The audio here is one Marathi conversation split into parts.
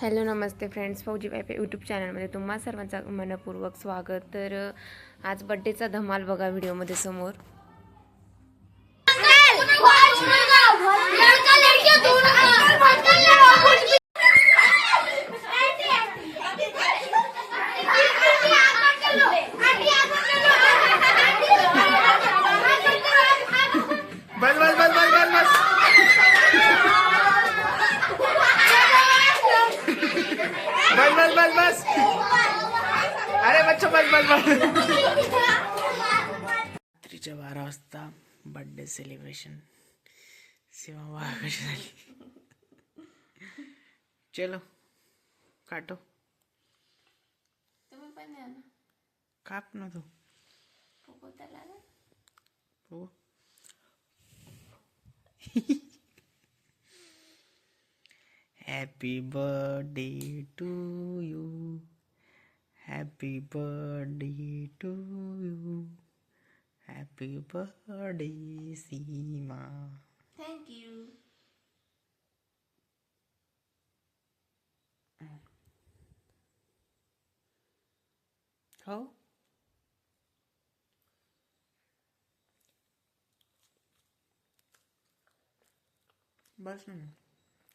हॅलो नमस्ते फ्रेंड्स. फौजी वायफे यूट्यूब चॅनलमध्ये तुम्हा सर्वांचं मनपूर्वक स्वागत. तर आज बड्डेचा धमाल बघा व्हिडिओमध्ये समोर. बस बस। अरे बच्चो बस बस बस। रात्रीच्या बारा वाजता बर्थडे सेलिब्रेशन सेवा चलो काटो। तुम्ही पण द्या ना? काप ना तू फुगवताला ना. हो happy birthday to Happy birthday to you. Happy birthday, Seema. Thank you. Oh.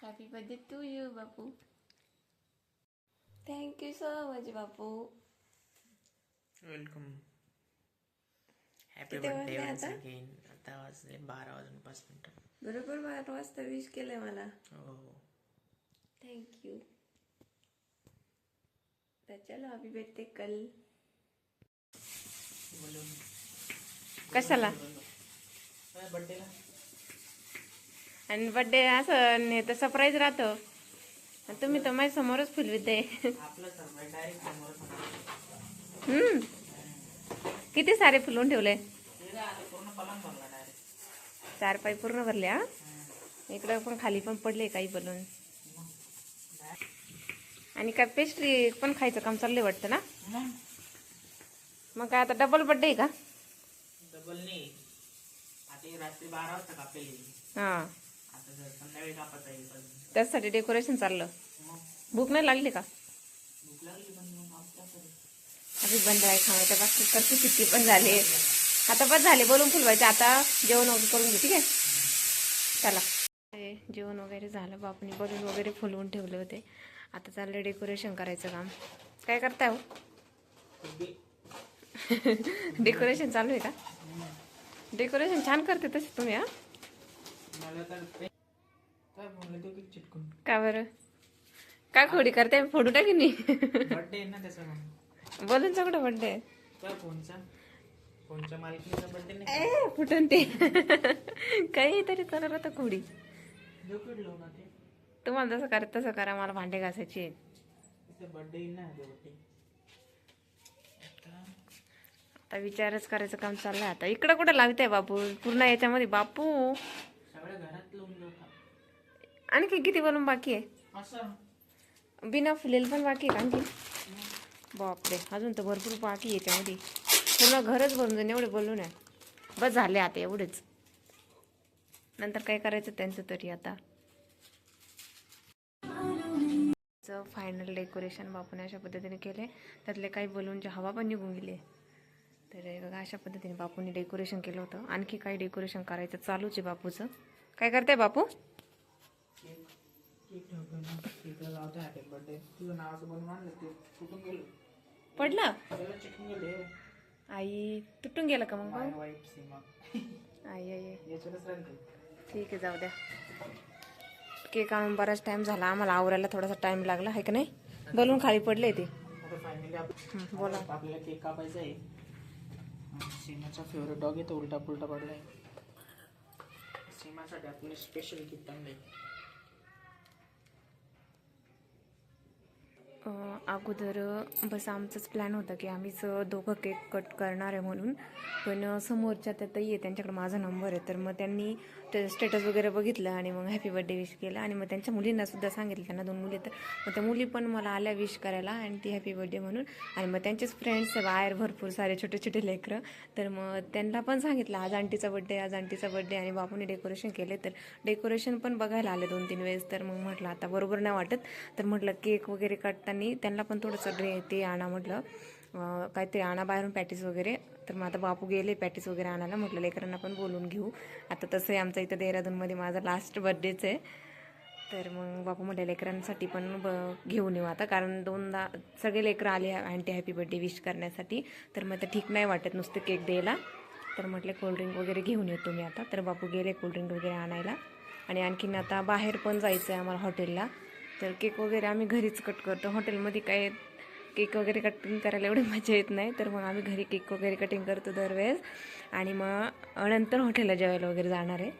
Happy birthday to you, Babu. Thank you so much Bapu welcome happy किती बर्थडे वाजले वन्स आता? अगेन आता वाजले बारा वाजून पाच मिनिटं. बरोबर बारा वाजता विश केलंय मला. हो थँक्यू तर चलो अभी भेटते कल. कशाला? बर्थडेला आणि बड्डे असं नाही तर सरप्राईज राहतं. तुम्ही तर माझ्या समोरच फुलविते समोर हम्म. किती सारे फुलवून ठेवले? चार पाय पूर्ण भरले हा? इकडं पण खाली पण पडले काही बलून. आणि काय पेस्ट्री पण खायचं काम चाललंय वाटतं ना? मग? काय आता डबल बड्डे आहे का? डबल नाही. आता ही रात्री बारा वाजता कापेली हां. आता संध्याकाळी कापत आहे त्यासाठी डेकोरेशन चाललं. भूक नाही लागली का? भूक बंद आहे खाण्याच्या बाबतीत तर किती पण झाले. आता पण झाले. बोलून फुलवायचे. आता जेवण वगैरे करून घे ठीक आहे? चला. जेवण वगैरे झालं बापूने बलून वगैरे फुलवून ठेवले होते. आता चाललं डेकोरेशन करायचं काम. काय करताय हो? डेकोरेशन चालू आहे का? डेकोरेशन छान करते तसे तुम्ही हा? की बरं? काय खोडी करते? फोडू टाकी नाही? बर्थडे ना त्याचा मग बलूनचा कुठं बड्डे काय फोनचा? फोनच्या मालकीचा बर्थडे नाही फुटून ते काहीतरी करत होतं खोडी. तुम्हाला जसं करा तसं करा. मला भांडे घासायचे आहेत. बर्थडे ना बर्थडे आता विचारच करायचं काम चाललंय. आता इकडं कुठं लावते बापू पूर्ण याच्यामध्ये बापू. आणखी किती बोलून बाकी आहे? असं. बिना फुलेल पण बाकी आहे आणखी बापरे अजून तर भरपूर बाकी आहे याच्यामध्ये पूर्ण घरच भरून जाईन एवढे बोलून आहे. बस झाले आता एवढेच. नंतर काय करायचं त्यांचं तरी आता. फायनल डेकोरेशन बापूने अशा पद्धतीने केले. त्यातले काही बलूनची हवा पण निघून गेली. तर बघा अशा पद्धतीने बापूने डेकोरेशन केलं होतं. आणखी काही डेकोरेशन करायचं चालूच आहे बापूचं. काय करताय बापू? पडला? आई तुटून गेलं का मग? आई आई ठीक आहे जाऊ द्या. केक आणून बराच टाइम झाला. आम्हाला आवरायला थोडासा टाइम लागला आहे का नाही? बलून खाली पडले ते. बोला. आपल्याला केक कापायचा आहे. सीमाचा फेवरेट डॉग आहे तो उलटा पुलटा पडलाय. सीमासाठी आपलं स्पेशल गिफ्ट आणलंय. अगोदर बस आमचाच प्लॅन होता की आम्हीच दोघं केक कट करणार आहे म्हणून. पण समोरच्या त्या ताई आहे त्यांच्याकडे माझा नंबर आहे. तर मग त्यांनी स्टेटस वगैरे बघितलं आणि मग हॅपी बर्थडे विश केला. आणि मग त्यांच्या मुलींना सुद्धा सांगितलं त्यांना दोन मुली तर. मग त्या मुली पण मला आल्या विश करायला आणि ती हॅपी बर्थडे म्हणून. आणि मग त्यांचेच फ्रेंड्स बाहेर भरपूर सारे छोटे छोटे लेकरं. तर मग त्यांना पण सांगितलं आज आंटीचा बड्डे आज आंटीचा बड्डे आणि बापूने डेकोरेशन केले. तर डेकोरेशन पण बघायला आले दोन तीन वेळेस. तर मग म्हटलं आता बरोबर नाही वाटत. तर म्हटलं केक वगैरे काढताना त्यांना पण थोडंसं ड्रे ते आणा. म्हटलं काहीतरी आणा बाहेरून पॅटीस वगैरे. तर मग आता बापू गेले पॅटीस वगैरे आणायला. म्हटलं लेकरांना पण बोलून घेऊ. आता तसंही आमचं इथं देहरादूनमध्ये माझा लास्ट बर्थडेच आहे. तर मग बापू म्हटलं लेकरांसाठी पण ब घेऊन येऊ आता कारण दोनदा सगळे लेकरं आले अँटी हॅपी बर्थडे विश करण्यासाठी. तर मग आता ठीक नाही वाटत नुसतं केक द्यायला. तर म्हटलं कोल्ड्रिंक वगैरे घेऊन येतो मी आता. तर बापू गेले कोल्ड्रिंक वगैरे आणायला. आणि आणखीन आता बाहेर पण जायचं आहे आम्हाला हॉटेलला तर केक वगैरे आम्ही घरीच कट करतो. हॉटेलमध्ये काय केक वगैरे कटिंग करायला एवढी मजा येत नाही. तर मग आम्ही घरी केक वगैरे कटिंग करतो दरवेळेस. आणि मग नंतर हॉटेलला जेवायला वगैरे जाणार आहे.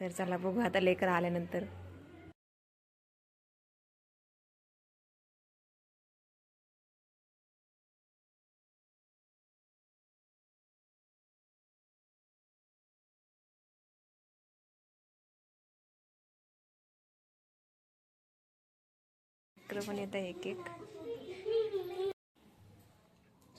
तर चला बघू आता लेकर आल्यानंतर. पण येत आहे एक एक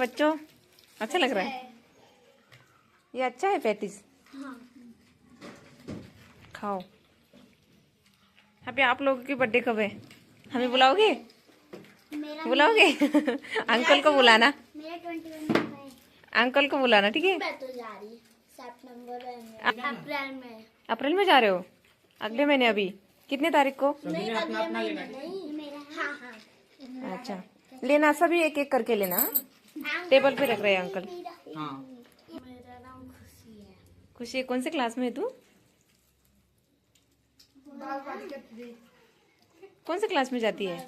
बच्चों? अच्छा लग रहा है। ये अच्छा है पैटीज खाओ। अभी आप लोगों की बर्थडे कब है? हमें बुलाओगे? बुलाओगे? अंकल को बुलाना। अंकल को बुलाना ठीक है? मैं तो जा रही सितंबर में अप्रैल में। अप्रैल में जा रहे हो? अगले महीने अभी। कितने तारीख को? नहीं नहीं हाँ। हाँ अच्छा। लेना सभी एक एक करके लेना। टेबल पे रख रहे हैं अंकल। हाँ। मेरा नाम खुशी है खुशी कौन से क्लास में है तू? कौन से क्लास में जाती है?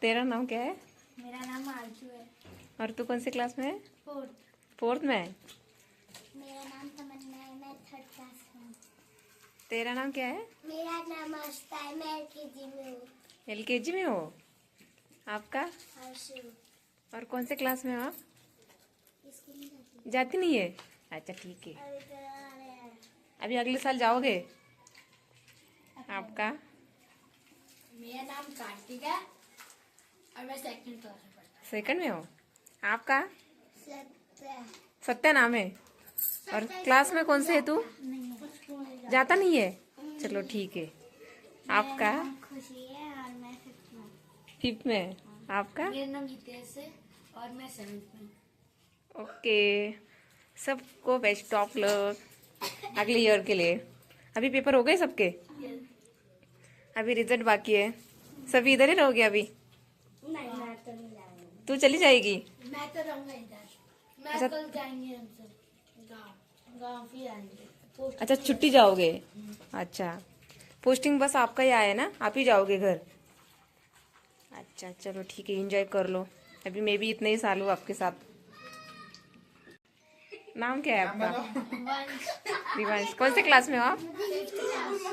तेरा नाम क्या है? मेरा नाम आरज़ू है। और तू कौन से क्लास में है? फोर्थ। फोर्थ में है? मेरा नाम तमन्ना है मैं थर्ड क्लास में तेरा नाम क्या है? मेरा नाम आस्था है मैं एलकेजी में हूँ। एल के जी में हो? आपका? हर्षु और कौन से क्लास में हो आप? जाती नहीं है? अच्छा ठीक है। अभी अगले साल जाओगे? आपका? मेरा नाम कार्तिक है और मैं सेकंड क्लास में पढ़ता सेकंड में हो? आपका? सत्या। नाम है? और क्लास में कौन से है तू? नहीं जाता नहीं है? चलो ठीक है। आपका? खुशी है और मैं फिफ्थ में? आपका? मेरा नाम हितेश है और मैं सेवन्थ में ओके। सबको बेस्ट ऑफ़ लक अगले ईयर के लिए। अभी पेपर हो गए सबके? अभी रिज़ल्ट बाकी है। सभी इधर ही रहोगे अभी? नहीं मैं तो नहीं जाऊँगी। तू चली जाएगी? मैं तो रहूँगा इधर। मैं अच्छा। कल जाएँगे हम सब। गाँव गाँव फिर आएँगे। अच्छा छुट्टी जाओगे? अच्छा। पोस्टिंग बस आपका ही आया है ना? आप ही जाओगे घर? अच्छा चलो ठीक है एंजॉय कर लो। अभी मैं भी इतने ही साल हूँ आपके साथ। नाम क्या है आपका? दिवंश कौन से क्लास में हो आप?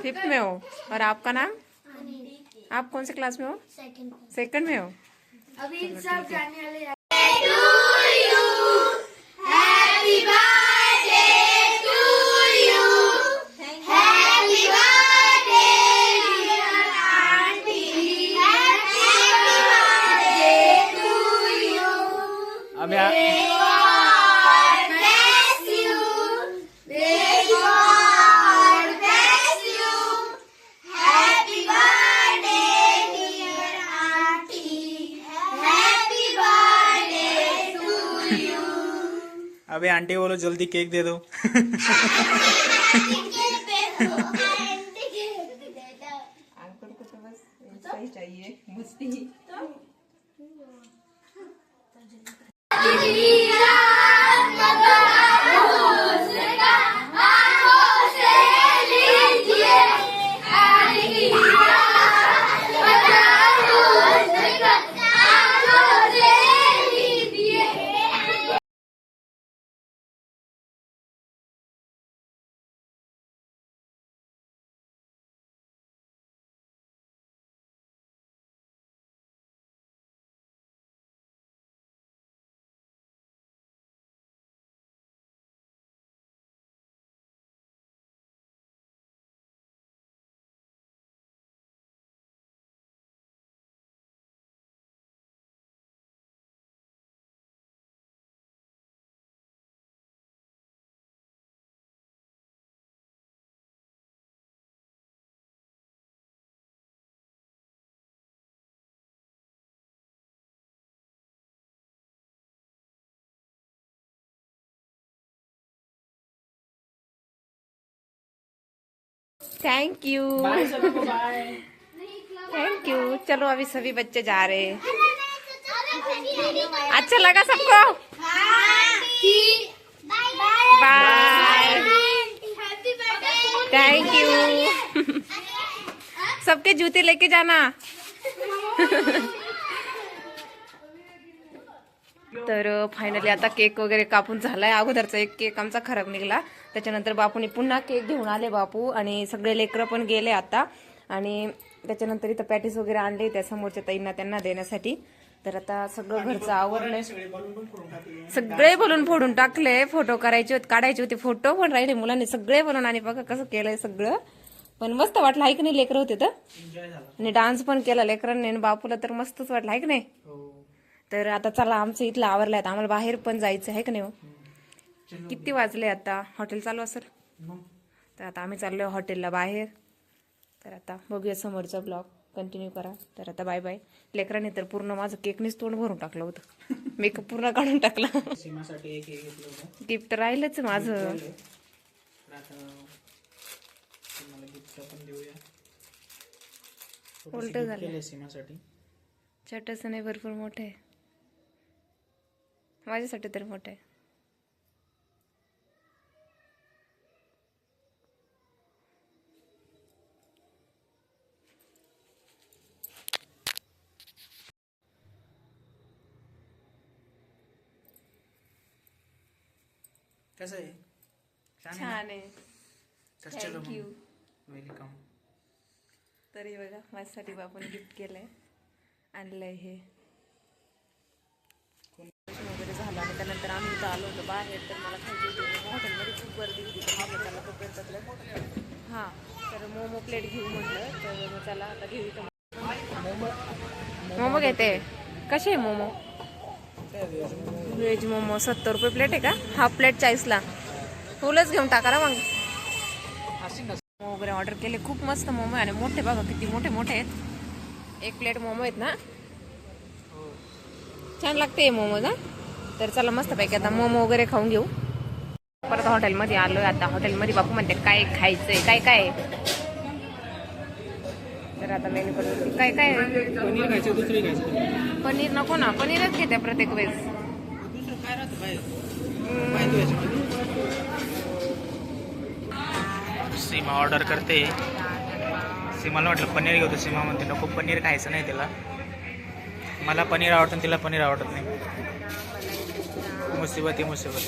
फिफ्थ में हो। और आपका नाम? आप कौन से क्लास में हो? सेकंड सेकंड में हो? अभी सब जाने वाले अबे आंटी बोलो जल्दी केक दे दो। थैंक यू थैंक यू चलो अभी सभी बच्चे जा रहे हैं। अच्छा लगा सबको? बाय थैंक यू सबके जूते लेके जाना। तर फायनली आता केक वगैरे कापून झालाय. अगोदरचा एक केक आमचा खराब निघाला. त्याच्यानंतर बापूने पुन्हा केक घेऊन आले बापू आणि सगळे लेकरं पण गेले आता. आणि त्याच्यानंतर इथं पॅटीस वगैरे आणले त्या समोरच्या ताईंना त्यांना देण्यासाठी. तर आता सगळं घरचं आवरलंय सगळे बोलून फोडून टाकले. फोटो करायचे होते काढायचे होते. फोटो पण राहिले मुलांनी. सगळे बोलून आणि बघा कसं केलंय सगळं. पण मस्त वाटलं. आहे की नाही? लेकरं होते तर. आणि डान्स पण केला लेकरांनी आणि बापूला तर मस्तच वाटलं. आहे की नाही? हो. तर आता चला आमचं इथलं आवरलंय आता. आम्हाला बाहेर पण जायचं आहे का नाही हो? किती वाजले आता? हॉटेल चालू असेल? मग? तर आता आम्ही चाललोय हॉटेलला बाहेर. तर आता बघूया समोरचा ब्लॉग. कंटिन्यू करा. तर आता बाय बाय लेकरांनी तर पूर्ण माझं केकनीच तोंड भरून टाकलं होतं. मेकअप पूर्ण काढून टाकला. गिफ्ट राहिलंच माझं. उलटं झालं. सीमासाठी. छोटंसं नाही भरपूर मोठं. आहे माझ्यासाठी तर मोठं आहे. कसं आहे? छान आहे तर चलो थँक्यू वेलकम तरी बघा माझ्यासाठी बापून गिफ्ट केलंय. आणलंय हे. झालं आणि त्यानंतर आम्ही इथं आलो होतो बाहेर तर मला खायची होती हॉटेलमध्ये खूप गर्दी होती. तर म्हटलं त्याला तोपर्यंत आपलं हां तर मोमो प्लेट घेऊ म्हटलं. तर मग त्याला आता घेऊ इथं. मोमो घेते. कसे आहे मोमो? व्हेज मोमो सत्तर रुपये प्लेट आहे का? Half plate चाळीसला. फुलच घेऊन टाका ना मग. मोमो वगैरे ऑर्डर केले. खूप मस्त मोमो आहे आणि मोठे बघा किती मोठे मोठे आहेत. एक प्लेट मोमो आहेत ना? छान लागते मोमो ना? तर चला मस्त पैकी आता मोमो वगैरे खाऊन घेऊ. परत हॉटेलमध्ये आलोय आता. हॉटेलमध्ये बापू म्हणते काय खायचंय? काय काय? आहे? तर आता मेन्यू करून काय काय? आहे? पनीर खायचं दुसरी खायचं? पनीर नको ना. पनीरच घेते प्रत्येक वेळेस. सीमा ऑर्डर करते. सीमाला म्हटलं पनीर घेऊ. तर सीमा म्हणते नको पनीर खायचं नाही तिला. मला पनीर आवडतं तिला पनीर आवडत नाही. मुसीबत आहे मुसीबत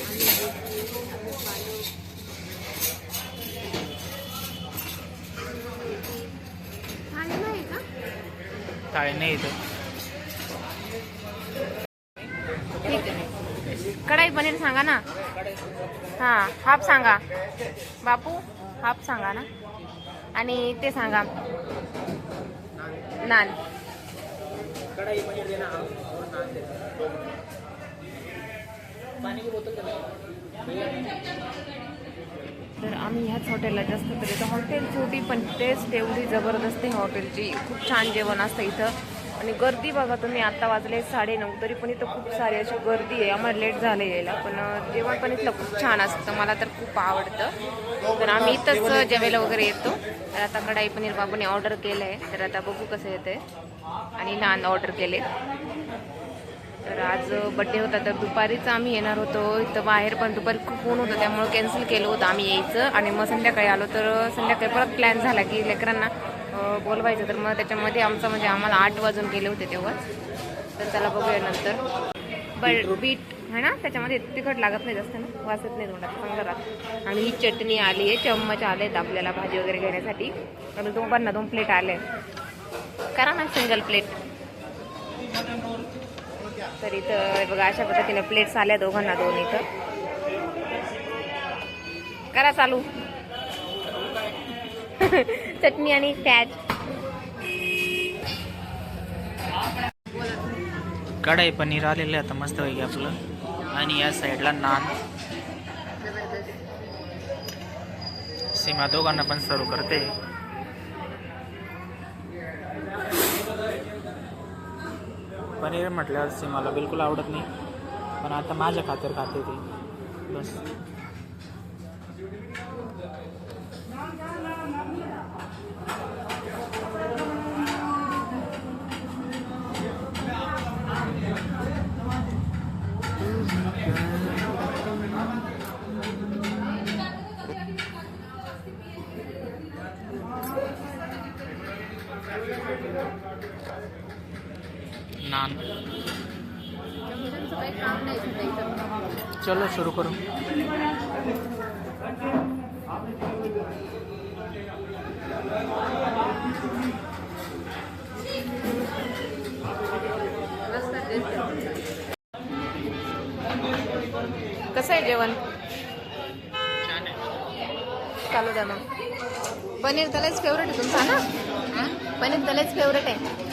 थाळी नाही इथं. कढाई पनीर सांगा ना. हां हाफ सांगा. बापू हाफ सांगा ना. आणि ते सांगा. नान. कढाई पनीर देना और नान देना तर आम्ही ह्याच हॉटेलला जास्त तर इथं हॉटेल छोटी पण टेस्ट एवढी जबरदस्त आहे हॉटेलची. खूप छान जेवण असतं इथं. आणि गर्दी बघा तुम्ही आत्ता वाजले साडे नऊ तरी पण इथं खूप सारी अशी गर्दी आहे. आम्हाला लेट झालं यायला पण जेवण पण इथलं खूप छान असतं. मला तर खूप आवडतं. तर आम्ही इथंच जेवायला वगैरे येतो. तर आता कढाई पनीर बाबूने ऑर्डर केलं आहे तर आता बघू कसं येतंय. आणि लहान ऑर्डर केले. तर आज बड्डे होता तर दुपारीच आम्ही येणार होतो. इथं बाहेर पण दुपारी खूप ऊन होतं त्यामुळे कॅन्सल केलं होतं आम्ही यायचं. आणि मग संध्याकाळी आलो तर संध्याकाळी परत प्लॅन झाला की लेकरांना बोलवायचं. तर मग त्याच्यामध्ये आमचं म्हणजे आम्हाला आठ वाजून गेले होते तेव्हा. तर त्याला बघूया नंतर. बट बीट है ना? त्याच्यामध्ये तिखट लागत नाही जास्त ना? वासत नाही तोंडात. चांगलं राहत आणि ही चटणी आली आहे चम्मच आले आहेत आपल्याला भाजी वगैरे घेण्यासाठी. आणि दोघांना दोन प्लेट आले करा ना सिंगल प्लेट तर इथं बघा अशा पद्धतीने प्लेट्स आल्या दोघांना दोन इथं. करा चालू. चटणी आणि प्याज कढाई पनीर आलेलं आहे आता मस्त पैकी आपलं. आणि या साईडला नान. सीमा दोघांना पण सर्व करते. पनीर म्हटल्यावर मला बिलकुल आवडत नाही. पण आता माझ्या खातर खाते ती. बस. नान. चलो सुरू करू. कसं आहे जेवण? चालू द्या मग. पनीर त्यालाच फेवरेट आहे तुमचा ना? पनीर त्यालाच फेवरेट आहे.